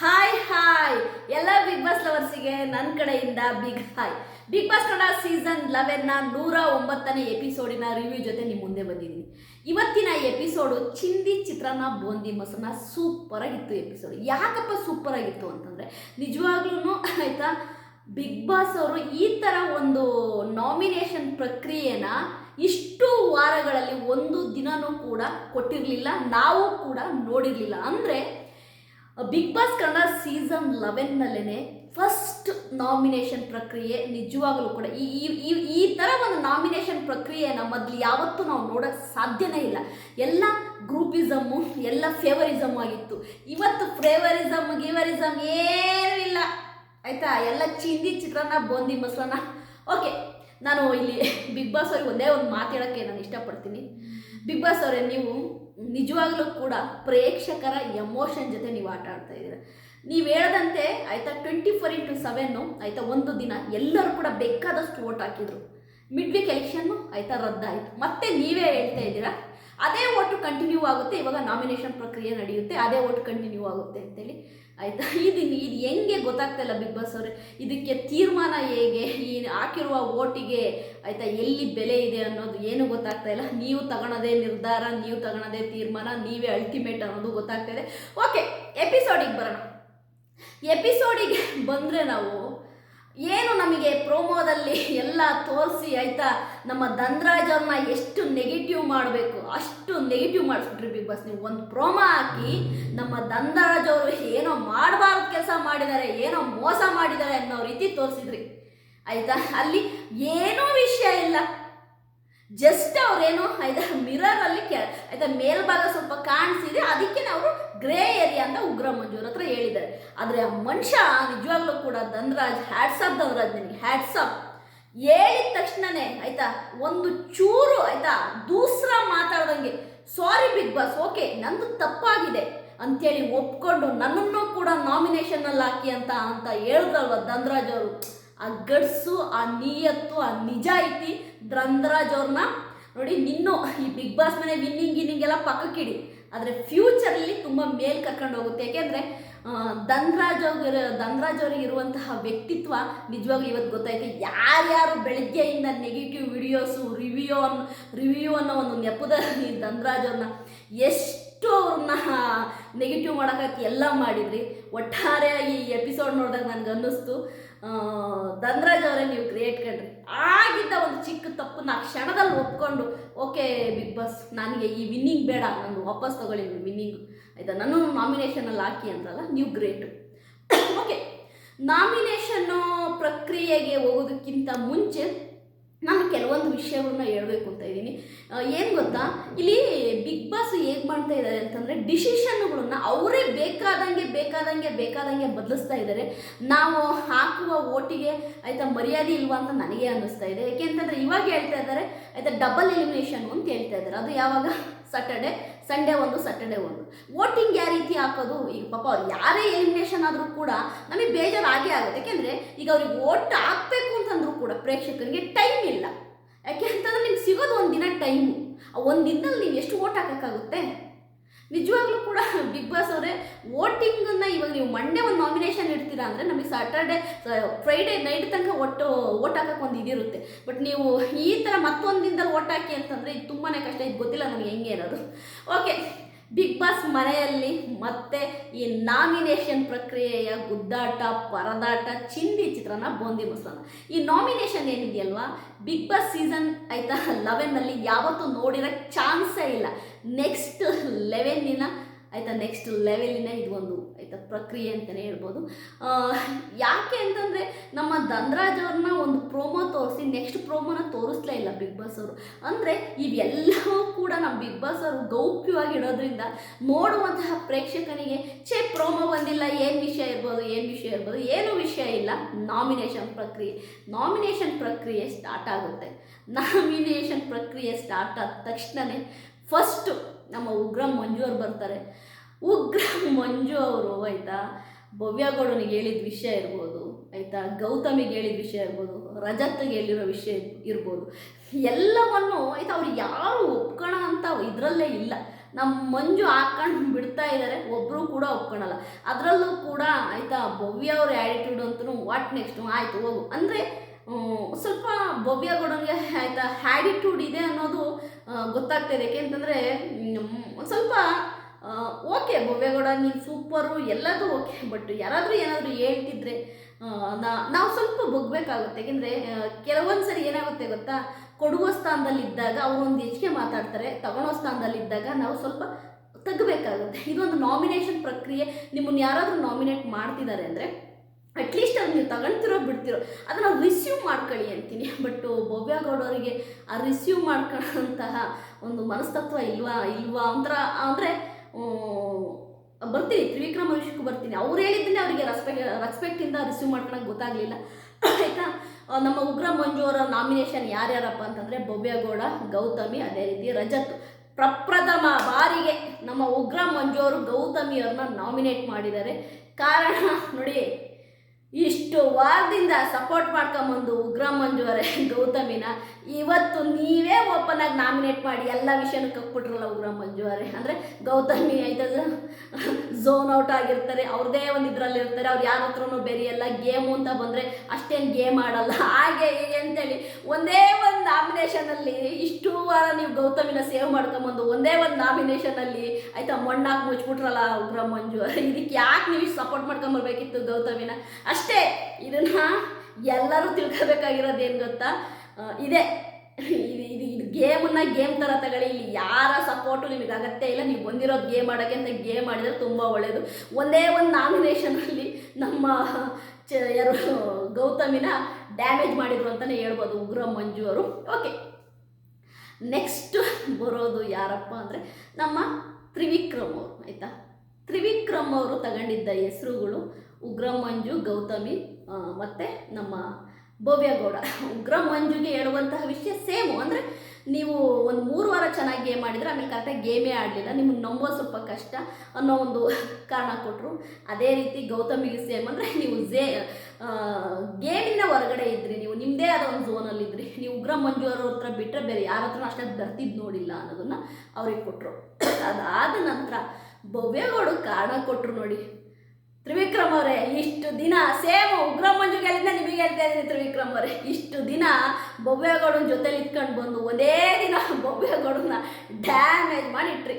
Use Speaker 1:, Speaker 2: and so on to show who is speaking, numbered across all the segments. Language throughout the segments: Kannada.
Speaker 1: ಹಾಯ್ ಹಾಯ್ ಎಲ್ಲ ಬಿಗ್ ಬಾಸ್ ಲವರ್ಸಿಗೆ ನನ್ನ ಕಡೆಯಿಂದ big hi big boss Kannada season ಲೆವೆನ್ನ ನೂರ ಒಂಬತ್ತನೇ ಎಪಿಸೋಡಿನ ರಿವ್ಯೂ ಜೊತೆ ನಿಮ್ಮ ಮುಂದೆ ಬಂದಿದ್ದೀನಿ. ಇವತ್ತಿನ ಎಪಿಸೋಡು ಚಿಂದಿ ಚಿತ್ರಾನ್ನ ಬೂಂದಿ ಮೊಸರನ್ನ ಸೂಪರ್ ಆಗಿತ್ತು ಎಪಿಸೋಡ್ ಯಾಕಪ್ಪ ಸೂಪರ್ ಆಗಿತ್ತು ಅಂತಂದರೆ ನಿಜವಾಗ್ಲೂ ಆಯಿತಾ ಬಿಗ್ ಬಾಸ್ ಅವರು ಈ ಥರ ಒಂದು ನಾಮಿನೇಷನ್ ಪ್ರಕ್ರಿಯೆನ ಇಷ್ಟು ವಾರಗಳಲ್ಲಿ ಒಂದು ದಿನನೂ ಕೂಡ ಕೊಟ್ಟಿರಲಿಲ್ಲ, ನಾವು ಕೂಡ ನೋಡಿರಲಿಲ್ಲ. ಅಂದರೆ ಬಿಗ್ ಬಾಸ್ ಕನ್ನಡ ಸೀಸನ್ ಲೆವೆನ್ನಲ್ಲೇ ಫಸ್ಟ್ ನಾಮಿನೇಷನ್ ಪ್ರಕ್ರಿಯೆ ನಿಜವಾಗಲೂ ಕೂಡ ಈ, ಈ- ಈ ಥರ ಒಂದು ನಾಮಿನೇಷನ್ ಪ್ರಕ್ರಿಯೆನ ಮೊದಲು ಯಾವತ್ತೂ ನಾವು ನೋಡೋಕ್ಕೆ ಸಾಧ್ಯನೇ ಇಲ್ಲ. ಎಲ್ಲ ಗ್ರೂಪಿಸಮ್ಮು ಎಲ್ಲ ಫೇವರಿಸಮ್ ಆಗಿತ್ತು. ಇವತ್ತು ಫೇವರಿಸಮ್ ಗಿವರಿಸಮ್ ಏನೂ ಇಲ್ಲ. ಆಯಿತಾ? ಎಲ್ಲ ಚಿಂದಿ ಚಿತ್ರಾನ್ನ ಬೂಂದಿ ಮೊಸರನ್ನ. ಓಕೆ, ನಾನು ಇಲ್ಲಿ ಬಿಗ್ ಬಾಸ್ ಅವ್ರಿಗೆ ಒಂದೇ ಒಂದು ಮಾತು ಹೇಳೋಕ್ಕೆ ನಾನು ಇಷ್ಟಪಡ್ತೀನಿ. ಬಿಗ್ ಬಾಸ್ ಅವರೇ, ನೀವು ನಿಜವಾಗ್ಲೂ ಕೂಡ ಪ್ರೇಕ್ಷಕರ ಎಮೋಷನ್ ಜೊತೆ ನೀವು ಆಟ ಆಡ್ತಾ ಇದ್ದೀರ. ನೀವು ಹೇಳದಂತೆ ಆಯಿತಾ ಟ್ವೆಂಟಿ ಫೋರ್ ಇಂಟು ಸೆವೆನ್ನು ಆಯಿತಾ ಒಂದು ದಿನ ಎಲ್ಲರೂ ಕೂಡ ಬೇಕಾದಷ್ಟು ಓಟ್ ಹಾಕಿದ್ರು. ಮಿಡ್ ವೀಕ್ ಎಲೆಕ್ಷನ್ನು ಆಯಿತಾ ರದ್ದಾಯಿತು. ಮತ್ತೆ ನೀವೇ ಹೇಳ್ತಾ ಇದ್ದೀರಾ, ಅದೇ ಓಟು ಕಂಟಿನ್ಯೂ ಆಗುತ್ತೆ, ಇವಾಗ ನಾಮಿನೇಷನ್ ಪ್ರಕ್ರಿಯೆ ನಡೆಯುತ್ತೆ, ಅದೇ ವೋಟ್ ಕಂಟಿನ್ಯೂ ಆಗುತ್ತೆ ಅಂತೇಳಿ. ಆಯಿತಾ? ಇದು ಇದು ಹೆಂಗೆ ಗೊತ್ತಾಗ್ತಾ ಇಲ್ಲ ಬಿಗ್ ಬಾಸ್ ಅವರೇ. ಇದಕ್ಕೆ ತೀರ್ಮಾನ ಹೇಗೆ? ಈ ಹಾಕಿರುವ ಓಟಿಗೆ ಆಯಿತಾ ಎಲ್ಲಿ ಬೆಲೆ ಇದೆ ಅನ್ನೋದು ಏನು ಗೊತ್ತಾಗ್ತಾ ಇಲ್ಲ. ನೀವು ತಗೊಳೋದೇ ನಿರ್ಧಾರ, ನೀವು ತಗೊಳೋದೇ ತೀರ್ಮಾನ, ನೀವೇ ಅಲ್ಟಿಮೇಟ್ ಅನ್ನೋದು ಗೊತ್ತಾಗ್ತಾ ಇದೆ. ಓಕೆ ಎಪಿಸೋಡಿಗೆ ಬರೋಣ. ಎಪಿಸೋಡಿಗೆ ಬಂದರೆ ನಾವು ಏನು ನಮಗೆ ಪ್ರೋಮೋದಲ್ಲಿ ಎಲ್ಲ ತೋರಿಸಿ ಆಯಿತಾ? ನಮ್ಮ ಧನ್ರಾಜ್ ಅವ್ರನ್ನ ಎಷ್ಟು ನೆಗೆಟಿವ್ ಮಾಡಬೇಕು, ಅಷ್ಟು ನೆಗೆಟಿವ್ ಮಾಡಿಸ್ಬಿಟ್ರಿ ಬಿಗ್ ಬಾಸ್ ನೀವು. ಒಂದು ಪ್ರೋಮೋ ಹಾಕಿ ನಮ್ಮ ಧನ್ರಾಜ್ ಅವರು ಏನೋ ಮಾಡಬಾರ್ದು ಕೆಲಸ ಮಾಡಿದ್ದಾರೆ ಏನೋ ಮೋಸ ಮಾಡಿದ್ದಾರೆ ಅನ್ನೋ ರೀತಿ ತೋರಿಸಿದ್ರಿ. ಆಯಿತಾ? ಅಲ್ಲಿ ಏನೂ ವಿಷಯ ಇಲ್ಲ. ಜಸ್ಟ್ ಅವ್ರೇನು, ಆಯ್ತಾ ಮಿರರಲ್ಲಿ ಕೆ ಆಯ್ತಾ, ಮೇಲ್ಭಾಗ ಸ್ವಲ್ಪ ಕಾಣಿಸಿದೆ, ಅದಕ್ಕೆ ಅವರು ಗ್ರೇ ಏರಿಯಾ ಅಂತ ಉಗ್ರ ಮಂಜೂರ್ ಹತ್ರ ಹೇಳಿದ್ದಾರೆ. ಆದರೆ ಆ ಮನುಷ್ಯ ನಿಜವಾಗ್ಲೂ ಕೂಡ ಧನ್ರಾಜ್ ಹ್ಯಾಟ್ಸಪ್ ಧನ್ರಾಜ್ ನನಗೆ ಹ್ಯಾಟ್ಸಪ್ ಹೇಳಿದ ತಕ್ಷಣನೇ ಆಯ್ತಾ, ಒಂದು ಚೂರು ಆಯ್ತಾ ದೂಸ್ರ ಮಾತಾಡ್ದಂಗೆ ಸಾರಿ ಬಿಗ್ ಬಾಸ್ ಓಕೆ ನಂದು ತಪ್ಪಾಗಿದೆ. ಅಂತೇಳಿ ಒಪ್ಕೊಂಡು ನನ್ನನ್ನು ಕೂಡ ನಾಮಿನೇಷನ್ನಲ್ಲಿ ಹಾಕಿ ಅಂತ ಅಂತ ಹೇಳಿದ್ರಲ್ವ ಧನ್ರಾಜ್ ಅವರು. ಆ ಗಡ್ಸು, ಆ ನಿಯತ್ತು, ಆ ನಿಜಾಯಿತಿ ಧನ್ರಾಜ್ ಅವ್ರನ್ನ ನೋಡಿ, ನಿನ್ನೂ ಈ ಬಿಗ್ ಬಾಸ್ ಮನೆ ವಿನ್ನಿಂಗ್ ಎಲ್ಲ ಪಕ್ಕಕ್ಕಿಡಿ. ಆದರೆ ಫ್ಯೂಚರಲ್ಲಿ ತುಂಬ ಮೇಲ್ ಕರ್ಕೊಂಡು ಹೋಗುತ್ತೆ. ಯಾಕೆಂದರೆ ಧನ್ರಾಜ್ ಅವ್ರ ಧನ್ರಾಜ್ ಅವ್ರಿಗೆ ಇರುವಂತಹ ವ್ಯಕ್ತಿತ್ವ ನಿಜವಾಗ್ಲೂ ಇವತ್ತು ಗೊತ್ತಾಯ್ತು. ಯಾರ್ಯಾರು ಬೆಳಗ್ಗೆಯಿಂದ ನೆಗೆಟಿವ್ ವಿಡಿಯೋಸು ರಿವ್ಯೂ ಅನ್ನೋ ರಿವ್ಯೂ ಅನ್ನೋ ಒಂದು ನೆಪದಲ್ಲಿ ಧನ್ರಾಜ್ ಅವ್ರನ್ನ ಎಷ್ಟು ಅವ್ರನ್ನ ನೆಗೆಟಿವ್ ಮಾಡೋಕ್ಕಾಗಿ ಎಲ್ಲ ಮಾಡಿದ್ರಿ. ಒಟ್ಟಾರೆಯಾಗಿ ಈ ಎಪಿಸೋಡ್ ನೋಡಿದಾಗ ನನಗೆ ಅನ್ನಿಸ್ತು ಧನ್ರಾಜ್ ಅವರೇ ನೀವು ಗ್ರೇಟ್ ಕಣ್ರಿ ಆಗಿದ್ದ ಒಂದು ಚಿಕ್ಕ ತಪ್ಪು ನಾ ಕ್ಷಣದಲ್ಲಿ ಒಪ್ಕೊಂಡು, ಓಕೆ ಬಿಗ್ ಬಾಸ್, ನನಗೆ ಈ ವಿನ್ನಿಂಗ್ ಬೇಡ ನಾನು ವಾಪಸ್ ತಗೊಳ್ಳಿ ವಿನ್ನಿಂಗ್ ಆಯಿತಾ? ನಾನು ನಾಮಿನೇಷನಲ್ಲಿ ಹಾಕಿ ಅಂತಲ್ಲ, ನೀವು ಗ್ರೇಟು ಓಕೆ ನಾಮಿನೇಷನ್ನು ಪ್ರಕ್ರಿಯೆಗೆ ಹೋಗೋದಕ್ಕಿಂತ ಮುಂಚೆ ನಾನು ಕೆಲವೊಂದು ವಿಷಯಗಳನ್ನ ಹೇಳ್ಬೇಕು ಅಂತ ಇದ್ದೀನಿ. ಏನು ಗೊತ್ತಾ? ಇಲ್ಲಿ ಬಿಗ್ ಬಾಸ್ ಹೇಗೆ ಮಾಡ್ತಾ ಇದ್ದಾರೆ ಅಂತಂದರೆ ಡಿಸಿಷನ್ಗಳನ್ನ ಅವರೇ ಬೇಕಾದಂಗೆ ಬೇಕಾದಂಗೆ ಬೇಕಾದಂಗೆ ಬದಲಿಸ್ತಾ ಇದ್ದಾರೆ ನಾವು ಹಾಕುವ ಓಟಿಗೆ ಆಯಿತಾ ಮರ್ಯಾದೆ ಇಲ್ವಾ ಅಂತ ನನಗೆ ಅನ್ನಿಸ್ತಾ ಇದೆ. ಯಾಕೆ ಅಂತಂದರೆ ಇವಾಗ ಹೇಳ್ತಾ ಇದ್ದಾರೆ, ಆಯಿತಾ ಡಬಲ್ ಎಲಿಮಿನೇಷನ್ ಅಂತ ಹೇಳ್ತಾ ಇದ್ದಾರೆ. ಅದು ಯಾವಾಗ? ಸಾಟರ್ಡೆ ಸಂಡೇ ಒಂದು ಸಾಟರ್ಡೆ ಒಂದು. ವೋಟಿಂಗ್ ಯಾವ ರೀತಿ ಹಾಕೋದು? ಈಗ ಪಾಪ ಅವ್ರು ಯಾರೇ ಎಲಿಮಿನೇಷನ್ ಆದರೂ ಕೂಡ ನಮಗೆ ಬೇಜಾರು ಆಗೇ ಆಗುತ್ತೆ. ಯಾಕೆಂದರೆ ಈಗ ಅವ್ರಿಗೆ ವೋಟ್ ಹಾಕಬೇಕು ಅಂತಂದ್ರೂ ಕೂಡ ಪ್ರೇಕ್ಷಕರಿಗೆ ಟೈಮ್ ಇಲ್ಲ. ಯಾಕೆ ಅಂತಂದ್ರೆ ನಿಮ್ಗೆ ಸಿಗೋದು ಒಂದು ದಿನ ಟೈಮು ಒಂದು ದಿನದಲ್ಲಿ ನೀವು ಎಷ್ಟು ವೋಟ್ ಹಾಕೋಕ್ಕಾಗುತ್ತೆ? ನಿಜವಾಗ್ಲೂ ಕೂಡ ಬಿಗ್ ಬಾಸ್ ಅವರೇ ವೋಟಿಂಗನ್ನು ಇವಾಗ ನೀವು ಮಂಡೇ ಒಂದು ನಾಮಿನೇಷನ್ ಇಡ್ತೀರಾ ಅಂದರೆ ನಮಗೆ ಸಾಟರ್ಡೆ ಫ್ರೈಡೇ ನೈಟ್ ತನಕ ಒಟ್ಟು ಓಟ್ ಹಾಕೋಕೆ ಒಂದು ಇದಿರುತ್ತೆ. ಬಟ್ ನೀವು ಈ ಥರ ಮತ್ತೊಂದು ದಿನದಲ್ಲಿ ಓಟ್ ಹಾಕಿ ಅಂತಂದರೆ ಇದು ತುಂಬಾ ಕಷ್ಟ. ಇದು ಗೊತ್ತಿಲ್ಲ ನನಗೆ ಹೆಂಗೆ ಇರೋದು. ಓಕೆ ಬಿಗ್ ಬಾಸ್ ಮನೆಯಲ್ಲಿ ಮತ್ತೆ ಈ ನಾಮಿನೇಷನ್ ಪ್ರಕ್ರಿಯೆಯ ಗುದ್ದಾಟ, ಪರದಾಟ, ಚಿಂದಿ ಚಿತ್ರನ ಬೂಂದಿ ಮೊಸರನ್ನ ಈ ನಾಮಿನೇಷನ್ ಏನಿದೆಯಲ್ವಾ? ಬಿಗ್ ಬಾಸ್ ಸೀಸನ್ ಆಯಿತಾ? ಲೆವೆನ್ನಲ್ಲಿ ಯಾವತ್ತೂ ನೋಡಿರೋ ಚಾನ್ಸೇ ಇಲ್ಲ. ನೆಕ್ಸ್ಟ್ ಲೆವೆನ್ನಿನ ಆಯಿತಾ? ನೆಕ್ಸ್ಟ್ ಲೆವೆಲಿನ ಇದು ಒಂದು ಆಯಿತಾ, ಪ್ರಕ್ರಿಯೆ ಅಂತಲೇ ಹೇಳ್ಬೋದು. ಯಾಕೆ ಅಂತಂದರೆ ನಮ್ಮ ಧನ್ರಾಜ್ ಅವ್ರನ್ನ ಒಂದು ಪ್ರೋಮೋ ತೋರಿಸಿ ನೆಕ್ಸ್ಟ್ ಪ್ರೋಮೋನ ತೋರಿಸ್ಲೇ ಇಲ್ಲ ಬಿಗ್ ಬಾಸ್ ಅವರು. ಅಂದರೆ ಇವೆಲ್ಲವೂ ಕೂಡ ನಮ್ಮ ಬಿಗ್ ಬಾಸ್ ಅವರು ಗೌಪ್ಯವಾಗಿ ಇಡೋದ್ರಿಂದ ನೋಡುವಂತಹ ಪ್ರೇಕ್ಷಕನಿಗೆ, ಛೇ ಪ್ರೋಮೋ ಬಂದಿಲ್ಲ, ಏನು ವಿಷಯ ಇರ್ಬೋದು, ಏನು ವಿಷಯ ಇರ್ಬೋದು, ಏನೂ ವಿಷಯ ಇಲ್ಲ. ನಾಮಿನೇಷನ್ ಪ್ರಕ್ರಿಯೆ. ನಾಮಿನೇಷನ್ ಪ್ರಕ್ರಿಯೆ ಸ್ಟಾರ್ಟ್ ಆಗುತ್ತೆ. ನಾಮಿನೇಷನ್ ಪ್ರಕ್ರಿಯೆ ಸ್ಟಾರ್ಟ್ ಆದ ತಕ್ಷಣವೇ ಫಸ್ಟು ನಮ್ಮ ಉಗ್ರಂ ಮಂಜು ಅವ್ರು ಬರ್ತಾರೆ. ಉಗ್ರ ಮಂಜು ಅವರು, ಆಯಿತಾ? ಭವ್ಯಗೌಡನಿಗೆ ಹೇಳಿದ ವಿಷಯ ಇರ್ಬೋದು, ಆಯಿತಾ? ಗೌತಮಿಗೆ ಹೇಳಿದ ವಿಷಯ ಇರ್ಬೋದು, ರಜತ್ಗೆ ಹೇಳಿರೋ ವಿಷಯ ಇರ್ಬೋದು. ಎಲ್ಲವನ್ನು, ಆಯಿತಾ, ಅವ್ರು ಯಾರು ಒಪ್ಕೋಣ ಅಂತ ಇದರಲ್ಲೇ ಇಲ್ಲ. ನಮ್ಮ ಮಂಜು ಹಾಕೊಂಡು ಬಿಡ್ತಾ ಇದ್ದಾರೆ ಒಬ್ಬರು ಕೂಡ ಒಪ್ಕೊಳಲ್ಲ. ಅದರಲ್ಲೂ ಕೂಡ, ಆಯಿತಾ, ಭವ್ಯ ಅವ್ರ ಆ್ಯಟಿಟ್ಯೂಡ್ ಅಂತೂ ವಾಟ್ ನೆಕ್ಸ್ಟು ಆಯಿತು, ಹೋಗು. ಅಂದರೆ ಸ್ವಲ್ಪ ಭವ್ಯ ಗೌಡನಿಗೆ, ಆಯಿತಾ ಹ್ಯಾಡಿಟ್ಯೂಡ್ ಇದೆ ಅನ್ನೋದು ಗೊತ್ತಾಗ್ತಾ ಇದೆ. ಯಾಕೆಂತಂದರೆ ಸ್ವಲ್ಪ ಓಕೆ, ಭವ್ಯಗೌಡ, ನೀನು ಸೂಪರು ಎಲ್ಲದೂ ಓಕೆ ಬಟ್ ಯಾರಾದರೂ ಏನಾದರೂ ಹೇಳ್ತಿದ್ರೆ ನಾ- ನಾವು ಸ್ವಲ್ಪ ಬಗ್ಬೇಕಾಗುತ್ತೆ. ಯಾಕೆಂದರೆ ಕೆಲವೊಂದು ಸರಿ ಏನಾಗುತ್ತೆ ಗೊತ್ತಾ? ಕೊಡುವ ಸ್ಥಾನದಲ್ಲಿದ್ದಾಗ ಅವರೊಂದು ಹೆಚ್ಚಿಗೆ ಮಾತಾಡ್ತಾರೆ. ತಗೊಳ್ಳೋ ಸ್ಥಾನದಲ್ಲಿದ್ದಾಗ ನಾವು ಸ್ವಲ್ಪ ತಗ್ಬೇಕಾಗುತ್ತೆ. ಇದೊಂದು ನಾಮಿನೇಷನ್ ಪ್ರಕ್ರಿಯೆ. ನಿಮ್ಮನ್ನು ಯಾರಾದರೂ ನಾಮಿನೇಟ್ ಮಾಡ್ತಿದ್ದಾರೆ ಅಂದರೆ ಅಟ್ಲೀಸ್ಟ್ ಅದು ನೀವು ತಗೊಳ್ತಿರೋ ಬಿಡ್ತಿರೋ. ಅದನ್ನು ರಿಸೀವ್ ಮಾಡ್ಕೊಳ್ಳಿ ಅಂತೀನಿ. ಬಟ್ ಭವ್ಯ ಗೌಡವರಿಗೆ ಆ ರಿಸೀವ್ ಮಾಡ್ಕೊಳ್ಳೋಂತಹ ಒಂದು ಮನಸ್ತತ್ವ ಇಲ್ವಾ ಇಲ್ವಾ ಒಂಥರ ಅಂದರೆ ಬರ್ತೀನಿ, ತ್ರಿವಿಕ್ರಮ ವಿಷಯಕ್ಕೂ ಬರ್ತೀನಿ. ಅವ್ರು ಹೇಳಿದ್ದನ್ನೇ ಅವರಿಗೆ ರೆಸ್ಪೆಕ್ಟ್ ರೆಸ್ಪೆಕ್ಟಿಂದ ರಿಸೀವ್ ಮಾಡ್ಕೊಳಕ್ಕೆ ಗೊತ್ತಾಗಲಿಲ್ಲ. ಆಯಿತಾ? ನಮ್ಮ ಉಗ್ರ ಮಂಜು ಅವರ ನಾಮಿನೇಷನ್ ಯಾರ್ಯಾರಪ್ಪ ಅಂತಂದರೆ ಭವ್ಯಗೌಡ ಗೌತಮಿ, ಅದೇ ರೀತಿ ರಜತ್. ಪ್ರಪ್ರಥಮ ಬಾರಿಗೆ ನಮ್ಮ ಉಗ್ರ ಮಂಜು ಅವರು ಗೌತಮಿ ಅವ್ರನ್ನ ನಾಮಿನೇಟ್ ಮಾಡಿದ್ದಾರೆ. ಕಾರಣ ನೋಡಿ ಇಷ್ಟು ವಾರದಿಂದ ಸಪೋರ್ಟ್ ಮಾಡ್ಕೊಂಬಂದು ಉಗ್ರ ಮಂಜು ಅವರೇ ಗೌತಮಿನ, ಇವತ್ತು ನೀವೇ ಓಪನ್ ಆಗಿ ನಾಮಿನೇಟ್ ಮಾಡಿ ಎಲ್ಲ ವಿಷಯನೂ ಕಟ್ಬಿಟ್ರಲ್ಲ ಉಗ್ರ ಮಂಜು ಅವರೇ ಅಂದರೆ ಗೌತಮಿ ಆಯ್ತದ ಝೋನ್ ಔಟ್ ಆಗಿರ್ತಾರೆ, ಅವ್ರದೇ ಒಂದು ಇದರಲ್ಲಿ ಇರ್ತಾರೆ, ಅವ್ರು ಯಾರ ಹತ್ರನು ಬೆರೆಯಲ್ಲ ಗೇಮು ಅಂತ ಬಂದರೆ ಅಷ್ಟೇನು ಗೇಮ್ ಆಡಲ್ಲ. ಹಾಗೆ ಹೀಗೆ ಅಂತೇಳಿ ಒಂದೇ ಒಂದು ನಾಮಿನೇಷನಲ್ಲಿ ಇಷ್ಟು ವಾರ ನೀವು ಗೌತಮಿನ ಸೇವ್ ಮಾಡ್ಕೊಂಬಂದು ಒಂದೇ ಒಂದು ನಾಮಿನೇಷನಲ್ಲಿ ಆಯ್ತಾ ಮಣ್ಣಾಕಿ ಮುಚ್ಬಿಟ್ರಲ್ಲ ಉಗ್ರ ಮಂಜು ಇದಕ್ಕೆ ಯಾಕೆ ನೀವು ಸಪೋರ್ಟ್ ಮಾಡ್ಕೊಂಬರ್ಬೇಕಿತ್ತು ಗೌತಮಿನ? ಅಷ್ಟೇ ಇದನ್ನ ಎಲ್ಲರೂ ತಿಳ್ಕೋಬೇಕಾಗಿರೋದು ಏನು ಗೊತ್ತಾ ಇದೆ. ಇದು ಇದು ಇದು ಗೇಮನ್ನ ಗೇಮ್ ಥರ ತಗೊಳ್ಳಿ. ಇಲ್ಲಿ ಯಾರ ಸಪೋರ್ಟು ನಿಮಗೆ ಅಗತ್ಯ ಇಲ್ಲ. ನೀವು ಬಂದಿರೋದು ಗೇಮ್ ಆಡೋಕ್ಕೆ ಅಂತ ಗೇಮ್ ಆಡಿದರೆ ತುಂಬ ಒಳ್ಳೆಯದು ಒಂದೇ ಒಂದು ನಾಮಿನೇಷನಲ್ಲಿ ನಮ್ಮ ಚ, ಯಾರು, ಗೌತಮಿನ ಡ್ಯಾಮೇಜ್ ಮಾಡಿದ್ರು ಅಂತಲೇ ಹೇಳ್ಬೋದು. ಉಗ್ರ ಮಂಜು ಅವರು. ಓಕೆ ನೆಕ್ಸ್ಟ್ ಬರೋದು ಯಾರಪ್ಪ ಅಂದರೆ ನಮ್ಮ ತ್ರಿವಿಕ್ರಮ್ ಅವರು, ಆಯಿತಾ? ತ್ರಿವಿಕ್ರಮ್ ಅವರು ತಗೊಂಡಿದ್ದ ಹೆಸರುಗಳು ಉಗ್ರ ಮಂಜು, ಗೌತಮಿ ಮತ್ತು ನಮ್ಮ ಭವ್ಯಗೌಡ ಉಗ್ರ ಮಂಜುಗೆ ಹೇಳುವಂತಹ ವಿಷಯ ಸೇಮು ಅಂದರೆ ನೀವು ಒಂದು ಮೂರು ವಾರ ಚೆನ್ನಾಗಿ ಗೇಮ್ ಮಾಡಿದರೆ ಆಮೇಲೆ ಕರೆಕ್ಟಾಗಿ ಗೇಮೇ ಆಡಲಿಲ್ಲ. ನಿಮ್ಗೆ ನಂಬೋದು ಸ್ವಲ್ಪ ಕಷ್ಟ ಅನ್ನೋ ಒಂದು ಕಾರಣ ಕೊಟ್ಟರು ಅದೇ ರೀತಿ ಗೌತಮಿಗೆ ಸೇಮ್ ಅಂದರೆ ನೀವು ಜೇ ಗೇಮಿನ ಹೊರಗಡೆ ಇದ್ರಿ. ನೀವು ನಿಮ್ಮದೇ ಆದ ಒಂದು ಝೋನಲ್ಲಿ ಇದ್ರಿ. ನೀವು ಉಗ್ರ ಮಂಜು ಅವ್ರ ಹತ್ರ ಬಿಟ್ಟರೆ ಬೇರೆ ಯಾರ ಹತ್ರ ಅಷ್ಟೇ ಬರ್ತಿದ್ದು ನೋಡಿಲ್ಲ ಅನ್ನೋದನ್ನು ಅವ್ರಿಗೆ ಕೊಟ್ಟರು ಅದಾದ ನಂತರ ಭವ್ಯಗೌಡ ಕಾರಣ ಕೊಟ್ಟರು ನೋಡಿ. ತ್ರಿವಿಕ್ರಮ್ ಅವರೇ, ಇಷ್ಟು ದಿನ ಸೇಮ್ ಉಗ್ರ ಮಂಜು ಹೇಳಿದ್ದೆ ನಿಮಗೆ ಹೇಳ್ತಾ ಇದ್ದೀನಿ ತ್ರಿವಿಕ್ರಮ್ ಅವರೇ. ಇಷ್ಟು ದಿನ ಬೊವ್ವೇಗೌಡನ ಜೊತೆಲಿ ಇಟ್ಕೊಂಡು ಬಂದು ಒಂದೇ ದಿನ ಬೊವ್ವೇಗೌಡನ ಡ್ಯಾಮೇಜ್ ಮಾಡಿಟ್ರಿ.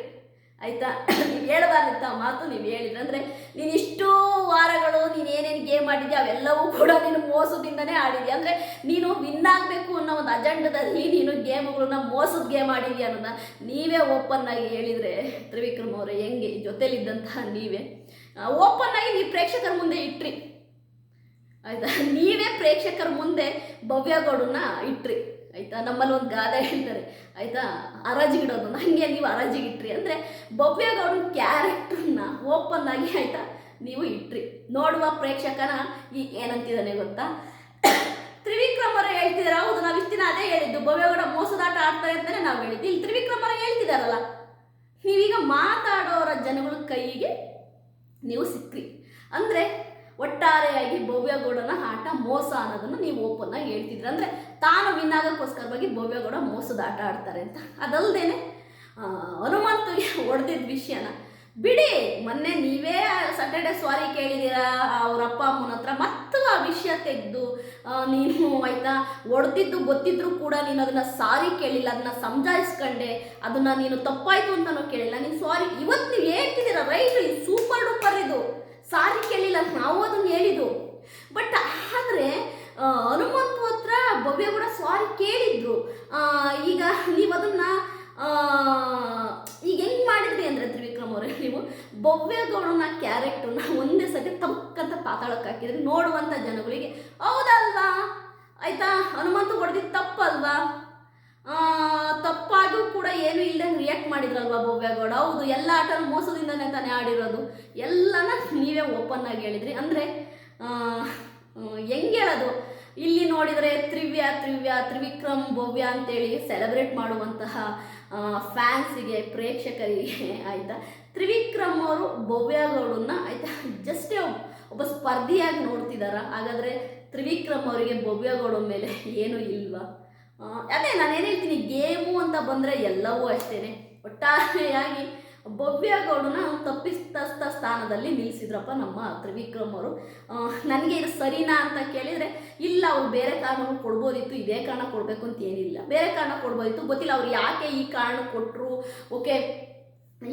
Speaker 1: ಆಯಿತಾ? ನೀವು ಹೇಳಬಾರ್ದಿತ್ತ ಮಾತು ನೀವು ಹೇಳಿದ್ರೆ. ಅಂದರೆ ನೀನು ಇಷ್ಟು ವಾರಗಳು ನೀನು ಏನೇನು ಗೇಮ್ ಆಡಿದ್ಯಾ ಅವೆಲ್ಲವೂ ಕೂಡ ನೀನು ಮೋಸದಿಂದನೇ ಆಡಿದ್ಯಾ? ಅಂದರೆ ನೀನು ವಿನ್ ಆಗಬೇಕು ಅನ್ನೋ ಒಂದು ಅಜೆಂಡದಲ್ಲಿ ನೀನು ಗೇಮ್ಗಳನ್ನ ಮೋಸದ ಗೇಮ್ ಆಡಿದ್ಯಾ ಅನ್ನೋದನ್ನ ನೀವೇ ಓಪನ್ ಆಗಿ ಹೇಳಿದರೆ ತ್ರಿವಿಕ್ರಮ್ ಅವರೇ, ಹೆಂಗೆ? ಜೊತೆಲಿದ್ದಂತಹ ನೀವೇ. ಓಪನ್ ಆಗಿ ನೀವು ಪ್ರೇಕ್ಷಕರ ಮುಂದೆ ಇಟ್ರಿ. ಆಯ್ತಾ? ನೀವೇ ಪ್ರೇಕ್ಷಕರ ಮುಂದೆ ಭವ್ಯಗೌಡನ್ನ ಇಟ್ರಿ. ಆಯ್ತಾ? ನಮ್ಮಲ್ಲಿ ಒಂದು ಗಾದೆ ಹೇಳ್ತಾರೆ. ಆಯ್ತಾ? ಹರಾಜಿಗಿಡೋದು ಹಂಗೆ ನೀವು ಹರಾಜಿಗಿಟ್ರಿ ಅಂದರೆ ಭವ್ಯಗೌಡನ ಕ್ಯಾರೆಕ್ಟರ್ನ ಓಪನ್ ಆಗಿ, ಆಯ್ತಾ? ನೀವು ಇಟ್ರಿ. ನೋಡುವ ಪ್ರೇಕ್ಷಕನ ಈ ಏನಂತಿದ್ದಾನೆ ಗೊತ್ತಾ? ತ್ರಿವಿಕ್ರಮ್ ಹೇಳ್ತಿದಾರೆ. ಹೌದು, ನಾವು ಇಷ್ಟಿನ ಅದೇ ಹೇಳಿದ್ದು. ಭವ್ಯಗೌಡ ಮೋಸದಾಟ ಆಡ್ತಾರೆ ಅಂತಲೇ ನಾವು ಹೇಳಿದ್ದು. ಇಲ್ಲಿ ತ್ರಿವಿಕ್ರಮ್ ಅವರು ಹೇಳ್ತಿದಾರಲ್ಲ. ನೀವೀಗ ಮಾತಾಡೋರ ಜನಗಳ ಕೈಗೆ ನೀವು ಸಿಕ್ಕ್ರಿ ಅಂದರೆ ಒಟ್ಟಾರೆಯಾಗಿ ಭವ್ಯಗೌಡನ ಆಟ ಮೋಸ ಅನ್ನೋದನ್ನು ನೀವು ಓಪನ್ ಆಗಿ ಹೇಳ್ತಿದ್ರಿ. ಅಂದರೆ ತಾನು ವಿನ್ ಆಗೋಕ್ಕೋಸ್ಕರವಾಗಿ ಭವ್ಯಗೌಡ ಮೋಸದ ಆಟ ಆಡ್ತಾರೆ ಅಂತ. ಅದಲ್ಲದೆ ಹನುಮಂತಿಗೆ ಹೊಡೆದಿದ್ದ ವಿಷಯನ ಬಿಡಿ, ಮೊನ್ನೆ ನೀವೇ ಸಾಟರ್ಡೆ ಸಾರಿ ಕೇಳಿದ್ದೀರಾ ಅವ್ರ ಅಪ್ಪ ಅಮ್ಮನ ಹತ್ರ ಮತ್ತು ಆ ವಿಷಯ ತೆಗೆದು ನೀನು ಆಯಿತಾ, ಒಡೆದಿದ್ದು ಗೊತ್ತಿದ್ರು ಕೂಡ ನೀನು ಅದನ್ನು ಸಾರಿ ಕೇಳಿಲ್ಲ, ಅದನ್ನ ಸಮಜಾಯಿಸ್ಕೊಂಡೆ ಅದನ್ನು ನೀನು ತಪ್ಪಾಯಿತು ಅಂತಲೂ ಕೇಳಿಲ್ಲ. ನೀನು ಸಾರಿ ಇವತ್ತು ನೀವು ಹೇಳ್ತಿದ್ದೀರ, ರೈಟ್ ಸೂಪರ್ ಡೂಪರ್ ಇದು. ಸಾರಿ ಕೇಳಿಲ್ಲ, ನಾವು ಅದನ್ನು ಹೇಳಿದ್ದು. ಬಟ್ ಆದರೆ ಹನುಮಂತ ಹತ್ರ ಭವ್ಯ ಕೂಡ ಸಾರಿ ಕೇಳಿದ್ರು. ಈಗ ನೀವು ಅದನ್ನು ಈಗ ಹೆಂಗೆ ಮಾಡಿದ್ರಿ ಅಂದರೆ ತ್ರಿವಿಕ್ರಮ್ ಅವರೇ ನೀವು ಭವ್ಯಗೌಡನ ಕ್ಯಾರೆಕ್ಟರ್ನ ಒಂದೇ ಸತಿ ತಕ್ಕಂತ ಪಾತಾಳಕ್ಕೆ ಹಾಕಿದ್ರೆ. ನೋಡುವಂಥ ಜನಗಳಿಗೆ, ಹೌದಲ್ವಾ? ಆಯಿತಾ? ಹನುಮಂತ ಹೊಡೆದಿದ್ದು ತಪ್ಪಲ್ವಾ? ತಪ್ಪಾಗೂ ಕೂಡ ಏನು ಇಲ್ಲದಂಗೆ ರಿಯಾಕ್ಟ್ ಮಾಡಿದ್ರಲ್ವಾ ಭವ್ಯಗೌಡ? ಹೌದು, ಎಲ್ಲ ಆಟನೂ ಮೋಸದಿಂದನೇ ತಾನೇ ಆಡಿರೋದು. ಎಲ್ಲನ ನೀವೇ ಓಪನ್ ಆಗಿ ಹೇಳಿದ್ರಿ. ಅಂದರೆ ಹೆಂಗೆ ಹೇಳೋದು? ಇಲ್ಲಿ ನೋಡಿದರೆ ತ್ರಿವ್ಯ ತ್ರಿವ್ಯ, ತ್ರಿವಿಕ್ರಮ್, ಭವ್ಯ ಅಂತೇಳಿ ಸೆಲೆಬ್ರೇಟ್ ಮಾಡುವಂತಹ ಫ್ಯಾನ್ಸಿಗೆ ಪ್ರೇಕ್ಷಕರಿಗೆ, ಆಯಿತಾ? ತ್ರಿವಿಕ್ರಮ್ ಅವರು ಭವ್ಯಗೌಡನ್ನ ಆಯ್ತಾ ಜಸ್ಟ್ ಒಬ್ಬ ಸ್ಪರ್ಧಿಯಾಗಿ ನೋಡ್ತಿದ್ದಾರ ಹಾಗಾದರೆ ತ್ರಿವಿಕ್ರಮ್ ಅವರಿಗೆ ಭವ್ಯಗೌಡ ಮೇಲೆ ಏನೂ ಇಲ್ವಾ? ಅದೇ ನಾನು ಏನು ಹೇಳ್ತೀನಿ, ಗೇಮು ಅಂತ ಬಂದರೆ ಎಲ್ಲವೂ ಅಷ್ಟೇ ಒಟ್ಟಾರೆಯಾಗಿ ಭವ್ಯಗೌಡನ ತಪ್ಪಿತಸ್ಥ ಸ್ಥಾನದಲ್ಲಿ ನಿಲ್ಲಿಸಿದ್ರಪ್ಪ ನಮ್ಮ ತ್ರಿವಿಕ್ರಮ್ ಅವರು. ನನಗೆ ಇದು ಸರಿನಾ ಅಂತ ಕೇಳಿದರೆ, ಇಲ್ಲ, ಅವ್ರು ಬೇರೆ ಕಾರಣ ಕೊಡ್ಬೋದಿತ್ತು, ಇದೇ ಕಾರಣ ಕೊಡಬೇಕು ಅಂತ ಏನಿಲ್ಲ. ಬೇರೆ ಕಾರಣ ಕೊಡ್ಬೋದಿತ್ತು, ಗೊತ್ತಿಲ್ಲ, ಅವ್ರು ಯಾಕೆ ಈ ಕಾರಣ ಕೊಟ್ಟರು ಓಕೆ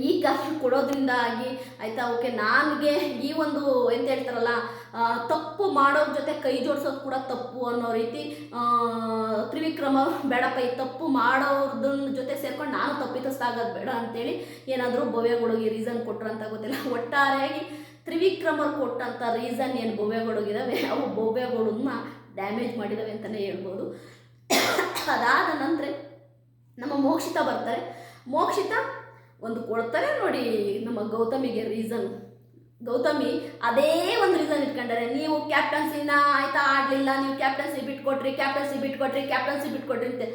Speaker 1: ಈ ಕಾಸು ಕೊಡೋದ್ರಿಂದಾಗಿ ಆಯಿತಾ, ಓಕೆ ನನಗೆ ಈ ಒಂದು ಎಂತ ಹೇಳ್ತಾರಲ್ಲ ತಪ್ಪು ಮಾಡೋರ ಜೊತೆ ಕೈ ಜೋಡಿಸೋದು ಕೂಡ ತಪ್ಪು ಅನ್ನೋ ರೀತಿ ತ್ರಿವಿಕ್ರಮ ಬೇಡಪ್ಪ, ಈ ತಪ್ಪು ಮಾಡೋದ್ರ ಜೊತೆ ಸೇರ್ಕೊಂಡು ನಾನು ತಪ್ಪಿತಸ್ತಾಗೋದು ಬೇಡ ಅಂತೇಳಿ ಏನಾದರೂ ಭವ್ಯಗೊಳಗೆ ರೀಸನ್ ಕೊಟ್ರು ಅಂತ ಗೊತ್ತಿಲ್ಲ. ಒಟ್ಟಾರೆಯಾಗಿ ತ್ರಿವಿಕ್ರಮರು ಕೊಟ್ಟಂಥ ರೀಸನ್ ಏನು ಭವ್ಯಗೊಳಗಿದಾವೆ ಅವು ಭವ್ಯಗೊಳನ್ನ ಡ್ಯಾಮೇಜ್ ಮಾಡಿದಾವೆ ಅಂತಲೇ ಹೇಳ್ಬೋದು. ಅದಾದ ನಂತರ ನಮ್ಮ ಮೋಕ್ಷಿತ ಬರ್ತಾರೆ. ಮೋಕ್ಷಿತ ಒಂದು ಕೊಡ್ತಾರೆ ನೋಡಿ ನಮ್ಮ ಗೌತಮಿಗೆ ರೀಸನ್ ಗೌತಮಿ ಅದೇ ಒಂದು ರೀಸನ್ ಇಟ್ಕೊಂಡಾರೆ, ನೀವು ಕ್ಯಾಪ್ಟನ್ಸಿನ ಆಯ್ತಾ? ಆಡಲಿಲ್ಲ ನೀವು ಕ್ಯಾಪ್ಟನ್ಸಿ ಬಿಟ್ಕೊಟ್ರಿ ಕ್ಯಾಪ್ಟನ್ಸಿ ಬಿಟ್ಕೊಟ್ರಿ ಕ್ಯಾಪ್ಟನ್ಸಿ ಬಿಟ್ಕೊಟ್ರಿ ಅಂತ.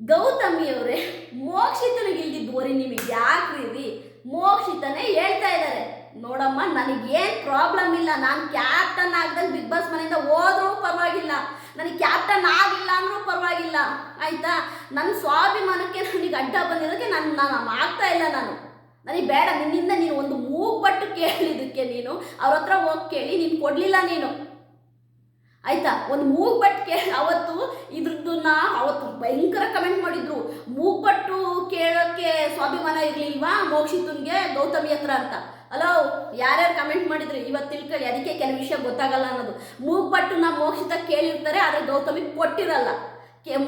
Speaker 1: ಗೌತಮಿ ಅವರೇ ಮೋಕ್ಷಿತನಿಗೆ ಓರಿ ನಿಮಗೆ ಯಾಕ್ರಿ ರೀ ಮೋಕ್ಷಿತನೇ ಹೇಳ್ತಾ ಇದ್ದಾರೆ. ನೋಡಮ್ಮ, ನನಗೇನು ಪ್ರಾಬ್ಲಮ್ ಇಲ್ಲ. ನಾನು ಕ್ಯಾಪ್ಟನ್ ಆಗ್ದಂಗೆ ಬಿಗ್ ಬಾಸ್ ಮನೆಯಿಂದ ಹೋದ್ರೂ ಪರವಾಗಿಲ್ಲ. ನನಗೆ ಕ್ಯಾಪ್ಟನ್ ಆಗಿಲ್ಲ ಅಂದ್ರೂ ಪರವಾಗಿಲ್ಲ. ಆಯ್ತಾ? ನನ್ನ ಸ್ವಾಭಿಮಾನಕ್ಕೆ ಅಡ್ಡ ಬಂದಿರೋದಕ್ಕೆ ನಾನು ನಾನು ಆಗ್ತಾ ಇಲ್ಲ ನಾನು. ನನಗೆ ಬೇಡ, ನಿನ್ನಿಂದ ನೀನು ಒಂದು ಮೂಗ್ಬಟ್ಟು ಕೇಳಿದ್ದಕ್ಕೆ ನೀನು. ಅವ್ರ ಹತ್ರ ಹೋಗಿ ಕೇಳಿ, ನೀನು ಕೊಡಲಿಲ್ಲ ನೀನು. ಆಯ್ತಾ? ಒಂದು ಮೂಗ್ಬಟ್ಟು ಕೇಳಿ, ಅವತ್ತು ಇದ್ರದ್ದನ್ನ ಅವತ್ತು ಭಯಂಕರ ಕಮೆಂಟ್ ಮಾಡಿದ್ರು. ಮೂಗ್ಬಟ್ಟು ಕೇಳೋಕ್ಕೆ ಸ್ವಾಭಿಮಾನ ಇರಲಿಲ್ವಾ ಮೋಕ್ಷಿತನ್ಗೆ ಗೌತಮಿ ಹತ್ರ ಅಂತ? ಅಲೋ ಯಾರ್ಯಾರು ಕಮೆಂಟ್ ಮಾಡಿದ್ರು? ಇವತ್ತು ತಿಳ್ಕೊಳ್ಳಿ, ಅದಕ್ಕೆ ಕೆಲವು ವಿಷಯ ಗೊತ್ತಾಗಲ್ಲ ಅನ್ನೋದು. ಮೂಗ್ಬಟ್ಟು ನಾ ಮೋಕ್ಷಿತ ಕೇಳಿರ್ತಾರೆ, ಆದರೆ ಗೌತಮಿ ಕೊಟ್ಟಿರಲ್ಲ.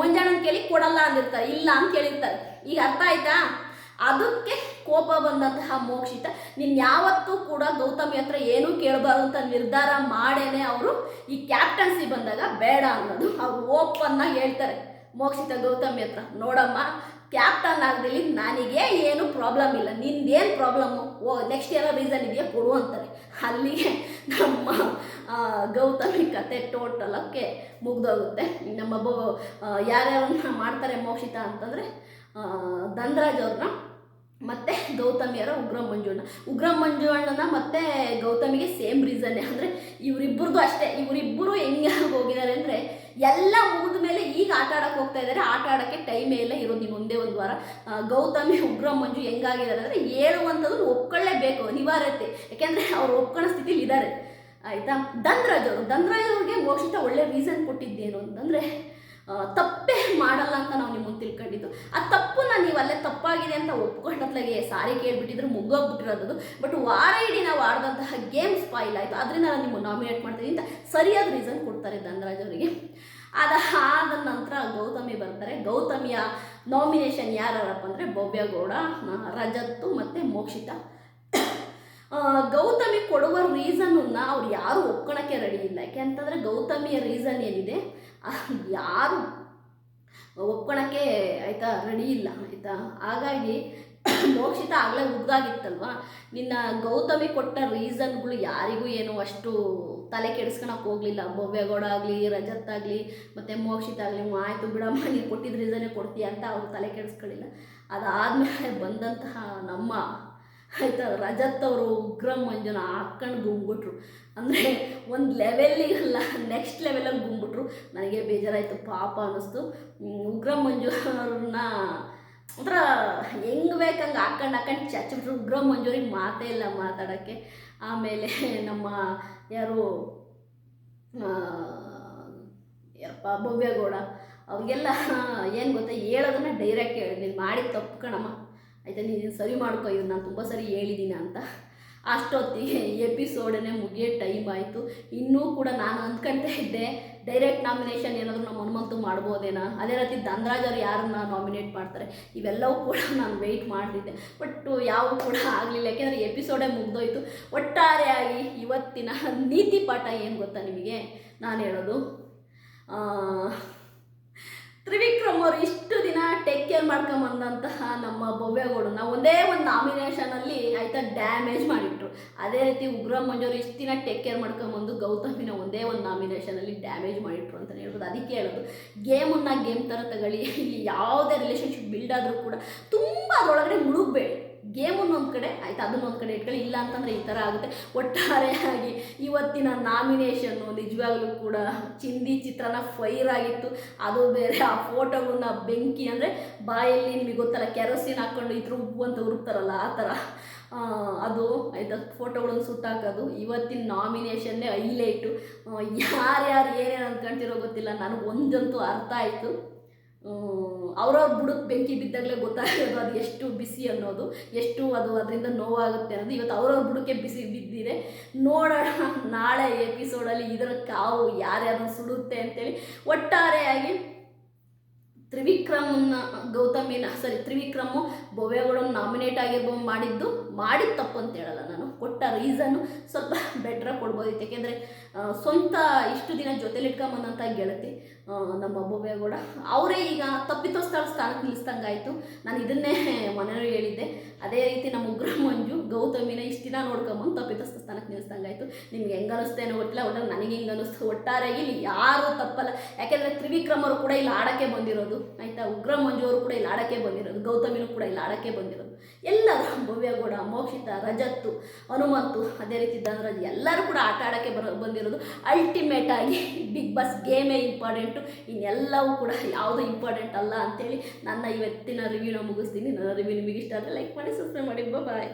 Speaker 1: ಮುಂಜಾನೆ ಕೇಳಿ ಕೊಡಲ್ಲ ಅಂದಿರ್ತಾರೆ, ಇಲ್ಲ ಅಂತ ಕೇಳಿರ್ತಾರೆ ಈಗ ಅರ್ಥ ಆಯ್ತಾ? ಅದಕ್ಕೆ ಕೋಪ ಬಂದಂತಹ ಮೋಕ್ಷಿತ, ನೀನು ಯಾವತ್ತೂ ಕೂಡ ಗೌತಮಿ ಹತ್ರ ಏನೂ ಕೇಳಬಾರ್ದು ಅಂತ ನಿರ್ಧಾರ ಮಾಡೇನೆ ಅವರು. ಈ ಕ್ಯಾಪ್ಟನ್ಸಿ ಬಂದಾಗ ಬೇಡ ಅನ್ನೋದು ಅವ್ರು ಓಪನ್ನಾಗಿ ಹೇಳ್ತಾರೆ. ಮೋಕ್ಷಿತ ಗೌತಮಿ ಹತ್ರ. ನೋಡಮ್ಮ ಕ್ಯಾಪ್ಟನ್ ಆಗಲಿ ನನಗೆ ಏನು ಪ್ರಾಬ್ಲಮ್ ಇಲ್ಲ. ನಿಂದೇನು ಪ್ರಾಬ್ಲಮ್ಮು ಓ ನೆಕ್ಸ್ಟ್ ಏನೋ ರೀಸನ್ ಇದೆಯಾ ಕೊಡು ಅಂತಾರೆ. ಅಲ್ಲಿಗೆ ನಮ್ಮ ಗೌತಮಿ ಕತೆ ಟೋಟಲಕ್ಕೆ ಮುಗ್ದೋಗುತ್ತೆ. ನಮ್ಮ ಬೊ ಯಾರ್ಯಾರನ್ನ ಮಾಡ್ತಾರೆ ಮೋಕ್ಷಿತ ಅಂತಂದರೆ ಧನ್ರಾಜ್ ಅವ್ರನ್ನ ಮತ್ತು ಗೌತಮಿಯರ ಉಗ್ರ ಮಂಜುಣ್ಣ. ಉಗ್ರ ಮಂಜುಣ್ಣನ ಮತ್ತು ಗೌತಮಿಗೆ ಸೇಮ್ ರೀಸನ್ನೇ ಅಂದರೆ ಇವರಿಬ್ಬರದು ಅಷ್ಟೇ. ಇವರಿಬ್ಬರು ಹೆಂಗೆ ಹೋಗಿದ್ದಾರೆ ಅಂದರೆ ಎಲ್ಲ ಮುಗಿದ ಮೇಲೆ ಈಗ ಆಟ ಆಡಕ್ಕೆ ಹೋಗ್ತಾ ಇದ್ದಾರೆ. ಆಟ ಆಡೋಕ್ಕೆ ಟೈಮೇ ಇಲ್ಲ. ಇರೋದು ಒಂದೇ ಒಂದು ವಾರ. ಗೌತಮಿ, ಉಗ್ರ, ಮಂಜು ಹೆಂಗಾಗಿದ್ದಾರೆ ಅಂದರೆ ಹೇಳುವಂಥದ್ದು ಒಪ್ಕೊಳ್ಳೇಬೇಕು. ಅನಿವಾರ್ಯತೆ. ಯಾಕೆಂದರೆ ಅವ್ರು ಒಪ್ಕೊಳ್ಳೋ ಸ್ಥಿತಿಲಿ ಇದ್ದಾರೆ ಆಯಿತಾ? ಧನ್ರಾಜ್ ಅವರು. ಧನ್ರಾಜ್ ಅವ್ರಿಗೆ ಘೋಷಿತ ಒಳ್ಳೆ ರೀಸನ್ ಕೊಟ್ಟಿದ್ದೇನು ಅಂತಂದರೆ ತಪ್ಪೇ ಮಾಡಲ್ಲ ಅಂತ ನಾವು ನಿಮ್ಮನ್ನು ತಿಳ್ಕೊಂಡಿದ್ದು. ಆ ತಪ್ಪನ್ನ ನೀವು ಅಲ್ಲೇ ತಪ್ಪಾಗಿದೆ ಅಂತ ಒಪ್ಕೊಂಡತ್ಲಾಗೆ ಸಾರಿ ಕೇಳಿಬಿಟ್ಟಿದ್ರು ಮುಗ್ಗೋಗ್ಬಿಟ್ಟಿರೋದು ಬಟ್ ವಾರ ಇಡೀ ನಾವು ಆಡಿದಂತಹ ಗೇಮ್ ಸ್ಪಾಯಿಲ್ ಆಯಿತು. ಅದರಿಂದ ನಾನು ನಿಮ್ಮನ್ನು ನಾಮಿನೇಟ್ ಮಾಡ್ತೀನಿ ಅಂತ ಸರಿಯಾದ ರೀಸನ್ ಕೊಡ್ತಾರೆ ಧನರಾಜ್ ಅವರಿಗೆ. ಅದಾದ ನಂತರ ಗೌತಮಿ ಬರ್ತಾರೆ. ಗೌತಮಿಯ ನಾಮಿನೇಷನ್ ಯಾರಪ್ಪ ಅಂದರೆ ಭವ್ಯಗೌಡ ರಜತ್ತು ಮತ್ತು ಮೋಕ್ಷಿತ. ಗೌತಮಿ ಕೊಡುವ ರೀಸನನ್ನು ಅವ್ರು ಯಾರು ಒಪ್ಕೊಳಕ್ಕೆ ರೆಡಿ ಇಲ್ಲ. ಯಾಕೆಂತಂದರೆ ಗೌತಮಿಯ ರೀಸನ್ ಏನಿದೆ? ಯಾರು ಒಪ್ಕೊಳಕ್ಕೆ ಆಯಿತಾ ರೆಡಿ ಇಲ್ಲ, ಆಯಿತಾ? ಹಾಗಾಗಿ ಮೋಕ್ಷಿತ ಆಗಲೇ ಉಗ್ದಾಗಿತ್ತಲ್ವಾ ನಿನ್ನ ಗೌತಮಿ ಕೊಟ್ಟ ರೀಸನ್ಗಳು ಯಾರಿಗೂ ಏನು ಅಷ್ಟು ತಲೆ ಕೆಡಿಸ್ಕೊಳಕ್ಕೆ ಹೋಗಲಿಲ್ಲ. ಭವ್ಯಗೌಡ ಆಗಲಿ, ರಜತ್ ಆಗಲಿ, ಮತ್ತು ಮೋಕ್ಷಿತ ಆಗಲಿ ಆಯಿತು ಬಿಡಮ್ಮ ನೀವು ಕೊಟ್ಟಿದ್ದ ರೀಸನ್ನೇ ಕೊಡ್ತೀಯ ಅಂತ ಅವ್ರು ತಲೆ ಕೆಡಿಸ್ಕೊಳ್ಳಿಲ್ಲ ಅದಾದಮೇಲೆ ಬಂದಂತಹ ನಮ್ಮ ಆಯ್ತಾ ರಜತ್ ಅವರು ಉಗ್ರ ಮಂಜುನ ಹಾಕ್ಕೊಂಡು ಗುಂಬಿಟ್ರು ಅಂದರೆ ಒಂದು ಲೆವೆಲ್ಲಿಗಲ್ಲ ನೆಕ್ಸ್ಟ್ ಲೆವೆಲಲ್ಲಿ ಗುಂಬಿಟ್ರು ನನಗೆ ಬೇಜಾರಾಯಿತು, ಪಾಪ ಅನ್ನಿಸ್ತು. ಉಗ್ರ ಮಂಜು ಅವ್ರನ್ನ ಒಂಥರ ಹೆಂಗೆ ಬೇಕಂಗೆ ಹಾಕೊಂಡು ಹಾಕೊಂಡು ಚಚ್ಬಿಟ್ರು. ಉಗ್ರ ಮಂಜೂರಿಗೆ ಮಾತೇ ಇಲ್ಲ ಮಾತಾಡೋಕ್ಕೆ. ಆಮೇಲೆ ನಮ್ಮ ಯಾರು ಯಪ್ಪ ಭವ್ಯಗೌಡ, ಅವ್ರಿಗೆಲ್ಲ ಏನು ಗೊತ್ತಾ, ಹೇಳೋದನ್ನ ಡೈರೆಕ್ಟ್ ಹೇಳಿ. ನೀನು ಮಾಡಿ ತಪ್ಪು ಕಣಮ್ಮ. ಆಯಿತಾ, ನೀನು ಸರಿ ಮಾಡ್ಕೊ ಇವ್ರು ನಾನು ತುಂಬ ಸರಿ ಹೇಳಿದ್ದೀನಿ ಅಂತ. ಅಷ್ಟೊತ್ತಿಗೆ ಎಪಿಸೋಡನ್ನೇ ಮುಗಿಯೋ ಟೈಮ್ ಆಯಿತು. ಇನ್ನೂ ಕೂಡ ನಾನು ಅಂದ್ಕೊಳ್ತಾ ಇದ್ದೆ ಡೈರೆಕ್ಟ್ ನಾಮಿನೇಷನ್ ಏನಾದರೂ ನಮ್ಮ ಹನುಮಂತು ಮಾಡ್ಬೋದೇನಾ? ಅದೇ ರೀತಿ ಧನರಾಜ್ ಅವರು ಯಾರನ್ನ ನಾಮಿನೇಟ್ ಮಾಡ್ತಾರೆ, ಇವೆಲ್ಲವೂ ಕೂಡ ನಾನು ವೆಯ್ಟ್ ಮಾಡ್ತಿದ್ದೆ. ಬಟ್ ಯಾವ ಕೂಡ ಆಗಲಿಲ್ಲ, ಯಾಕೆಂದರೆ ಎಪಿಸೋಡೇ ಮುಗ್ದೋಯ್ತು. ಒಟ್ಟಾರೆಯಾಗಿ ಇವತ್ತಿನ ನೀತಿ ಪಾಠ ಏನು ಗೊತ್ತಾ ನಿಮಗೆ? ನಾನು ಹೇಳೋದು ತ್ರಿವಿಕ್ರಮ್ ಅವರು ಇಷ್ಟು ದಿನ ಟೇಕ್ ಕೇರ್ ಮಾಡ್ಕೊಂಬಂದಂತಹ ನಮ್ಮ ಭವ್ಯಗೌಡನ ಒಂದೇ ಒಂದು ನಾಮಿನೇಷನಲ್ಲಿ ಆಯ್ತಾ ಡ್ಯಾಮೇಜ್ ಮಾಡಿಟ್ರು. ಅದೇ ರೀತಿ ಉಗ್ರ ಮಂಜೂರು ಇಷ್ಟು ದಿನ ಟೇಕ್ ಕೇರ್ ಮಾಡ್ಕೊಂಬಂದು ಗೌತಮಿನ ಒಂದೇ ಒಂದು ನಾಮಿನೇಷನಲ್ಲಿ ಡ್ಯಾಮೇಜ್ ಮಾಡಿಟ್ರು ಅಂತಲೇ ಹೇಳ್ಬೋದು. ಅದಕ್ಕೆ ಹೇಳೋದು ಗೇಮನ್ನ ಗೇಮ್ ಥರ ತಗೊಳ್ಳಿ. ಇಲ್ಲಿ ಯಾವುದೇ ರಿಲೇಷನ್ಶಿಪ್ ಬಿಲ್ಡ್ ಆದರೂ ಕೂಡ ತುಂಬ ಅದರೊಳಗಡೆ ಮುಳುಗಬೇಡಿ. ಗೇಮನ್ನು ಒಂದು ಕಡೆ, ಆಯ್ತು? ಅದನ್ನೊಂದು ಕಡೆ ಇಟ್ಕೊಳ್ಳಿ. ಇಲ್ಲ ಅಂತಂದರೆ ಈ ಥರ ಆಗುತ್ತೆ. ಒಟ್ಟಾರೆಯಾಗಿ ಇವತ್ತಿನ ನಾಮಿನೇಷನ್ನು ನಿಜವಾಗ್ಲೂ ಕೂಡ ಚಿಂದಿ ಚಿತ್ರನ ಫೈರ್ ಆಗಿತ್ತು. ಅದು ಬೇರೆ ಆ ಫೋಟೋಗಳನ್ನ ಬೆಂಕಿ ಅಂದರೆ ಬಾಯಲ್ಲಿ ನಿಮಗೆ ಗೊತ್ತಲ್ಲ ಕೆರೋಸಿನ್ ಹಾಕ್ಕೊಂಡು ಇದ್ರು ಉಬ್ಬು ಅಂತ ಉರುಪ್ತಾರಲ್ಲ ಆ ಥರ ಅದು ಆಯ್ತಾ? ಫೋಟೋಗಳನ್ನು ಸುಟ್ಟಾಕೋದು. ಇವತ್ತಿನ ನಾಮಿನೇಷನ್ನೇ ಹೈಲೈಟು ಯಾರ್ಯಾರು ಏನೇನು ಅಂದ್ಕೊಂತಿರೋ ಗೊತ್ತಿಲ್ಲ. ನನಗೆ ಒಂದಂತೂ ಅರ್ಥ ಆಯಿತು. ಅವ್ರವ್ರ ಬುಡಕ್ಕೆ ಬೆಂಕಿ ಬಿದ್ದಾಗಲೇ ಗೊತ್ತಾಗೋದು ಅದು ಎಷ್ಟು ಬಿಸಿ ಅನ್ನೋದು, ಎಷ್ಟು ಅದು ಅದರಿಂದ ನೋವಾಗುತ್ತೆ ಅನ್ನೋದು. ಇವತ್ತು ಅವ್ರವ್ರ ಬುಡಕ್ಕೆ ಬಿಸಿ ಬಿದ್ದಿದೆ. ನೋಡೋಣ, ನಾಳೆ ಎಪಿಸೋಡಲ್ಲಿ ಇದರ ಕಾವು ಯಾರ್ಯಾರನ್ನ ಸುಡುತ್ತೆ ಅಂತೇಳಿ. ಒಟ್ಟಾರೆಯಾಗಿ ತ್ರಿವಿಕ್ರಮನ್ನ ಗೌತಮಿನ ಸಾರಿ, ತ್ರಿವಿಕ್ರಮು ಬೊವ್ಯಗೌಡನ ನಾಮಿನೇಟ್ ಆಗಿರ್ಬೋ ಮಾಡಿದ್ದು, ಮಾಡಿದ ತಪ್ಪು ಅಂತ ಹೇಳಲ್ಲ ನಾನು. ಕೊಟ್ಟ ರೀಸನ್ನು ಸ್ವಲ್ಪ ಬೆಟ್ರಾಗಿ ಕೊಡ್ಬೋದಿತ್ತು ಯಾಕೆಂದರೆ ಸ್ವಂತ ಇಷ್ಟು ದಿನ ಜೊತೆಲಿ ಇಟ್ಕೊಂಬಂದಂಥ ಗೆಳತಿ ನಮ್ಮ ನಮ್ಮ ಕೂಡ ಅವರೇ ಈಗ ತಪ್ಪಿತಸ್ಥಳ ಸ್ಥಾನಕ್ಕೆ ನಿಲ್ಲಿಸ್ದಂಗಾಯಿತು. ನಾನು ಇದನ್ನೇ ಮನೆಯಲ್ಲಿ ಹೇಳಿದ್ದೆ. ಅದೇ ರೀತಿ ನಮ್ಮ ಉಗ್ರ ಮಂಜು ಗೌತಮಿನ ದಿನ ನೋಡ್ಕೊಂಬಂದು ತಪ್ಪಿತಸ್ಥ ಸ್ಥಾನಕ್ಕೆ ನಿಲ್ಲಿಸ್ದಂಗಾಯಿತು ನಿಮ್ಗೆ ಹೆಂಗೆ ಏನೋ ಗೊತ್ತಿಲ್ಲ ಒಟ್ಟಾರೆ ನನಗೆ ಹಿಂಗೆ ಅನಿಸ್ತು? ಒಟ್ಟಾರೆ ಇಲ್ಲಿ ಯಾರೂ ತಪ್ಪಲ್ಲ. ಯಾಕೆಂದರೆ ತ್ರಿವಿಕ್ರಮರು ಕೂಡ ಇಲ್ಲಿ ಆಡೋಕ್ಕೆ ಬಂದಿರೋದು. ಆಯಿತಾ? ಉಗ್ರ ಮಂಜುವರು ಕೂಡ ಇಲ್ಲಿ ಆಡೋಕ್ಕೆ ಬಂದಿರೋದು. ಗೌತಮಿನೂ ಕೂಡ ಇಲ್ಲಿ ಆಡೋಕ್ಕೆ ಬಂದಿರೋದು. ಎಲ್ಲರೂ ಭವ್ಯಗೌಡ ಮೋಕ್ಷಿತ, ರಜತ್ತು, ಹನುಮಂತು, ಅದೇ ರೀತಿ ಧನರಾಜ್, ಎಲ್ಲರೂ ಕೂಡ ಆಟ ಆಡೋಕ್ಕೆ ಬರೋ, ಬಂದಿರೋದು. ಅಲ್ಟಿಮೇಟ್ ಆಗಿ ಬಿಗ್ ಬಾಸ್ ಗೇಮೇ ಇಂಪಾರ್ಟೆಂಟು ಇನ್ನೆಲ್ಲವೂ ಕೂಡ ಯಾವುದು ಇಂಪಾರ್ಟೆಂಟ್ ಅಲ್ಲ ಅಂತೇಳಿ ನನ್ನ ಇವತ್ತಿನ ರಿವ್ಯೂನ ಮುಗಿಸ್ತೀನಿ. ನನ್ನ ರಿವ್ಯೂ ನಿಮಗೆ ಇಷ್ಟ ಆದರೆ ಲೈಕ್ ಮಾಡಿ ಸಬ್ಸ್ಕ್ರೈಬ್ ಮಾಡಿ. ಬಾಯ್